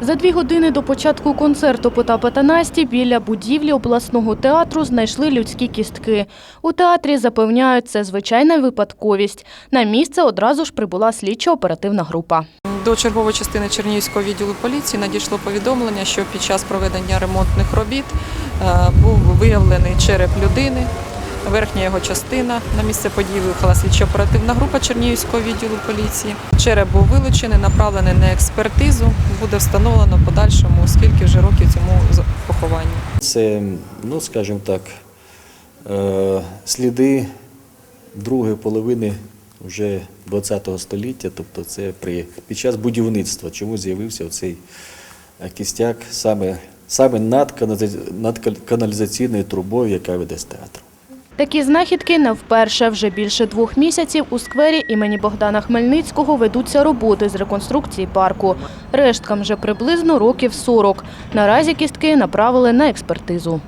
За дві години до початку концерту Потапа та Насті біля будівлі обласного театру знайшли людські кістки. У театрі запевняють, це звичайна випадковість. На місце одразу ж прибула слідчо-оперативна група. До чергової частини Чернігівського відділу поліції надійшло повідомлення, що під час проведення ремонтних робіт е, був виявлений череп людини, верхня його частина. На місце події виїхала слідчо-оперативна група Чернігівського відділу поліції. Череп був вилучений, направлений на експертизу. Буде встановлено подальшому, скільки вже років цьому похованню. Це, ну скажімо так, е, сліди другої половини вже ХХ століття, тобто це при, під час будівництва, чому з'явився цей кістяк саме, саме над каналізаційною трубою, яка веде з театру. Такі знахідки не вперше. Вже більше двох місяців у сквері імені Богдана Хмельницького ведуться роботи з реконструкції парку. Решткам вже приблизно років 40. Наразі кістки направили на експертизу.